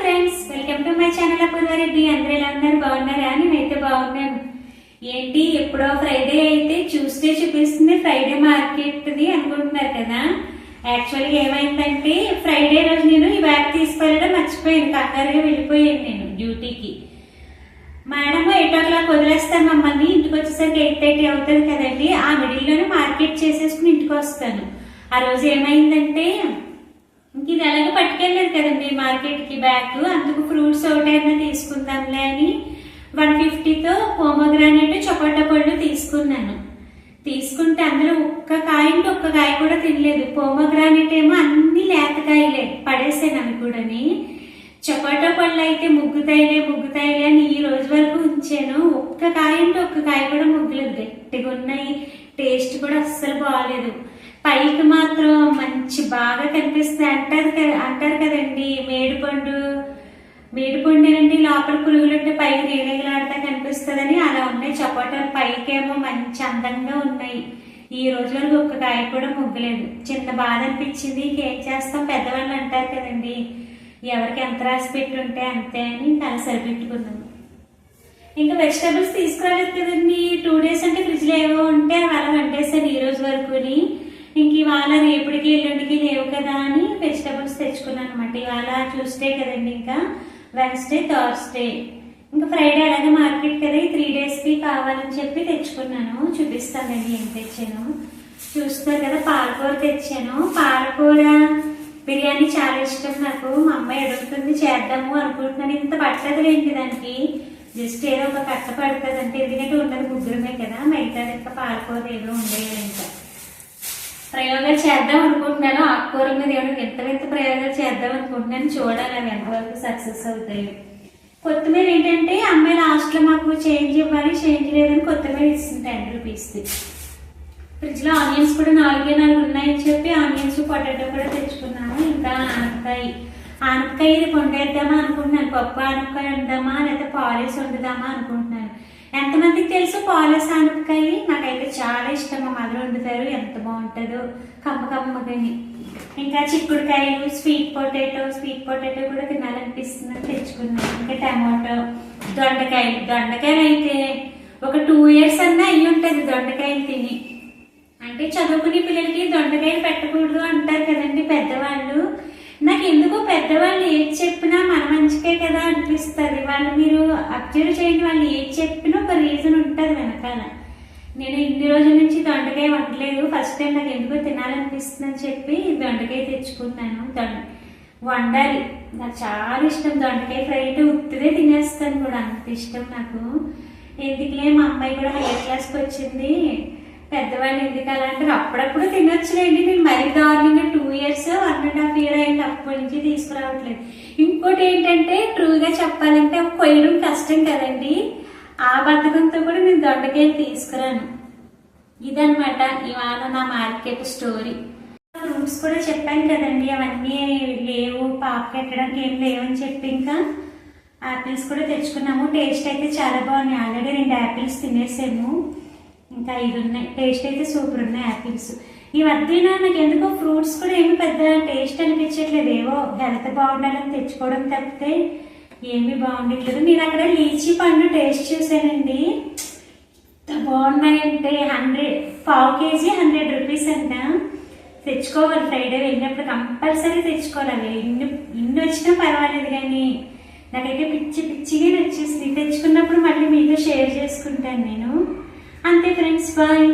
Friends welcome to my channel Apoorva Reddy అందరూ ఎలా ఉన్నారు? బాగున్నారా? అని నేనైతే బాగున్నాను. ఏంటి? ఎప్పుడో ఫ్రైడే అయితే ట్యూస్డే చూపిస్తుంది. ఫ్రైడే మార్కెట్ది అనుకుంటున్నారు కదా? యాక్చువల్గా ఏమైందంటే ఫ్రైడే రోజు నేను ఈ బ్యాగ్ తీసుకెళ్ళడం మర్చిపోయాను. కంగారుగా వెళ్ళిపోయాను నేను డ్యూటీకి. మేడం ఎయిట్ ఓ క్లాక్ వదిలేస్తాను మమ్మల్ని. ఇంటికి వచ్చేసరికి ఎయిట్ థర్టీ అవుతుంది కదండి. ఆ మిడిల్లోనే మార్కెట్ చేసేసుకుని ఇంటికి వస్తాను. ఆ రోజు ఏమైందంటే ఇంక ఇది అలాగే పట్టుకెళ్ళలేదు కదండి మార్కెట్కి బ్యాగ్ అందుకు ఫ్రూట్స్ ఒకటైనా తీసుకుందాంలే అని వన్ ఫిఫ్టీతో పోమోగ్రానైట్ చొకోటా పళ్ళు తీసుకున్నాను. తీసుకుంటే అందులో ఒక్క కాయంటే ఒక్క కాయ కూడా తినలేదు. పోమోగ్రానైట్ ఏమో అన్ని లేతకాయలే పడేసాను అవి కూడాని. చొకోటా పళ్ళు అయితే ముగ్గుతాయిలే ముగ్గుతాయిలే అని ఈ రోజు వరకు ఉంచాను. ఒక్క కాయంటే ఒక్క కాయ కూడా ముగ్గులేదు. గట్టిగా ఉన్నాయి. టేస్ట్ కూడా అస్సలు బాగాలేదు పైకి మాత్రం మంచి బాగా కనిపిస్తుంది. అంటారు కదా అంటారు కదండి మేడిపండు మేడిపండు మేడిపండేనండి లోపల పురుగులు ఉంటే పైకి నీడగలాడుతా కనిపిస్తుందని అలా ఉన్నాయి. చపోటాలు పైకేమో మంచి అందంగా ఉన్నాయి. ఈ రోజు వరకు ఒక్క కాయ కూడా ముగ్గలేదు. చిన్న బాధ అనిపించింది. ఇంకేం చేస్తాం? పెద్దవాళ్ళు అంటారు కదండి ఎవరికి ఎంత రాసి పెట్టుంటే అంతే అని అలా సరిపెట్టుకున్నాను ఇంకా వెజిటబుల్స్ తీసుకురాలేదు కదండి. టూ డేస్ అంటే ఫ్రిడ్జ్లో ఏవో ఉంటే అలా వండేసాను ఈ రోజు వరకుని. ఇంక ఇవాళ రేపటికి ఎల్లుండికి లేవు కదా అని వెజిటబుల్స్ తెచ్చుకున్నాను అనమాట ఇవాళ ట్యూస్డే కదండి ఇంకా. వెన్స్డే థర్స్డే ఇంకా ఫ్రైడే అలాగే మార్కెట్ కదా. ఈ త్రీ డేస్కి కావాలని చెప్పి తెచ్చుకున్నాను. చూపిస్తానండి ఏం తెచ్చాను. చూస్తారు కదా పాలకూర తెచ్చాను. పాలకూర బిర్యానీ చాలా ఇష్టం నాకు. మా అమ్మాయి అడుగుతుంది చేద్దాము అనుకుంటున్నాను. ఇంత పట్టదు ఏంటి దానికి. జస్ట్ ఏదో ఒక కట్ట పడుతుంది అంటే ఎందుకంటే ఉండదు ముగ్గురమే కదా. మిగతా ఇంకా పాలకూర ఏదో ఉండేది ఇంకా. ప్రయోగాలు చేద్దాం అనుకుంటున్నాను. ఆకుకూరల మీద ఏమైనా వింత వింత ప్రయోగాలు చేద్దాం అనుకుంటున్నాను. చూడాలి అవి ఎంతవరకు సక్సెస్ అవుతాయి. కొత్తిమీర ఏంటంటే అమ్మాయి లాస్ట్లో మాకు చేంజ్ ఇవ్వాలి చేంజ్ లేదని కొత్తిమీర ఇస్తుంది టెన్ రూపీస్ది ఫ్రిడ్జ్లో ఆనియన్స్ కూడా నాలుగే నాలుగు ఉన్నాయని చెప్పి ఆనియన్స్ పొటాటో కూడా తెచ్చుకున్నాను ఇంకా అంతాయి ఆనపకాయ ఇది కొండేద్దామా అనుకుంటున్నాను పప్పు ఆనపకాయ వండుదామా లేదా పాలేస్ వండుదామా అనుకుంటున్నాను. ఎంతమందికి తెలుసు పాలేస్ ఆనపకాయ నాకైతే చాలా ఇష్టం. మా మదర్ వండుతారు ఎంత బాగుంటుందో. కమ్మ కమ్మగాని ఇంకా చిక్కుడుకాయలు స్వీట్ పొటాటో స్వీట్ పొటాటో కూడా తినాలనిపిస్తుంది తెచ్చుకున్నాను. ఇంకా టమాటో దొండకాయలు. దొండకాయలు అయితే ఒక టూ ఇయర్స్ అన్నా అయ్యి ఉంటుంది దొండకాయలు తిని. అంటే చదువుకునే పిల్లలకి దొండకాయలు పెట్టకూడదు అంటారు కదండి పెద్దవాళ్ళు. పెద్దవాళ్ళు ఏది చెప్పినా మన మంచికే కదా అనిపిస్తుంది. వాళ్ళు మీరు అబ్జర్వ్ చేయండి వాళ్ళు ఏది చెప్పినా ఒక రీజన్ ఉంటుంది వెనకాల. నేను ఇన్ని రోజుల నుంచి దొండకాయ వండలేదు. ఫస్ట్ టైం నాకు ఎందుకో తినాలనిపిస్తుందని చెప్పి దొండకాయ తెచ్చుకున్నాను. దొండ వండాలి. నాకు చాలా ఇష్టం. దొండకాయ ఫ్రై అంటే ఉత్తిదే తినేస్తాను కూడా. అంత ఇష్టం నాకు. ఎందుకులే మా అమ్మాయి కూడా హైయర్ క్లాస్కి వచ్చింది. పెద్దవాళ్ళు ఎందుకు అలా అంటారు? అప్పుడప్పుడు తినొచ్చులేండి. నేను మరీ దారుణంగా two years one and half year అయింది అప్పటి నుంచి తీసుకురావట్లేదు. ఇంకోటి ఏంటంటే ట్రూగా చెప్పాలంటే కొయ్యడం కష్టం కదండి. ఆ బద్ధకంతో కూడా నేను దొండకాయలు తీసుకురాను. ఇదనమాట ఇవాళ నా మార్కెట్ స్టోరీ. ఫ్రూట్స్ కూడా చెప్పాను కదండి. అవన్నీ లేవు. పాప పెట్టడానికి ఏం లేవని చెప్పి ఇంకా యాపిల్స్ కూడా తెచ్చుకున్నాము. టేస్ట్ అయితే చాలా బాగున్నాయి ఆల్రెడీ రెండు యాపిల్స్ తినేసాము. ఇంకా ఇది ఉన్నాయి టేస్ట్ అయితే సూపర్ ఉన్నాయి యాపిల్స్ ఈ మధ్యన నాకు ఎందుకో ఫ్రూట్స్ కూడా ఏమి పెద్ద టేస్ట్ అనిపించట్లేదు. ఏవో హెల్త్ బాగుండాలని తెచ్చుకోవడం తప్పితే ఏమీ బాగుండట్లేదు. నేను అక్కడ లీచీ పండు టేస్ట్ చూసానండి ఎంత బాగున్నాయంటే హండ్రెడ్ పావు కేజీ హండ్రెడ్ రూపీస్ అంట. తెచ్చుకోవాలి. ఫ్రైడే వెళ్ళినప్పుడు కంపల్సరీ తెచ్చుకోవాలి. అవి ఇన్ని ఇన్ని వచ్చినా పర్వాలేదు కానీ నాకైతే పిచ్చి పిచ్చిగా నచ్చేసింది తెచ్చుకున్నప్పుడు మళ్ళీ మీతో షేర్ చేసుకుంటాను నేను. అంతే ఫ్రెండ్స్ బాయ్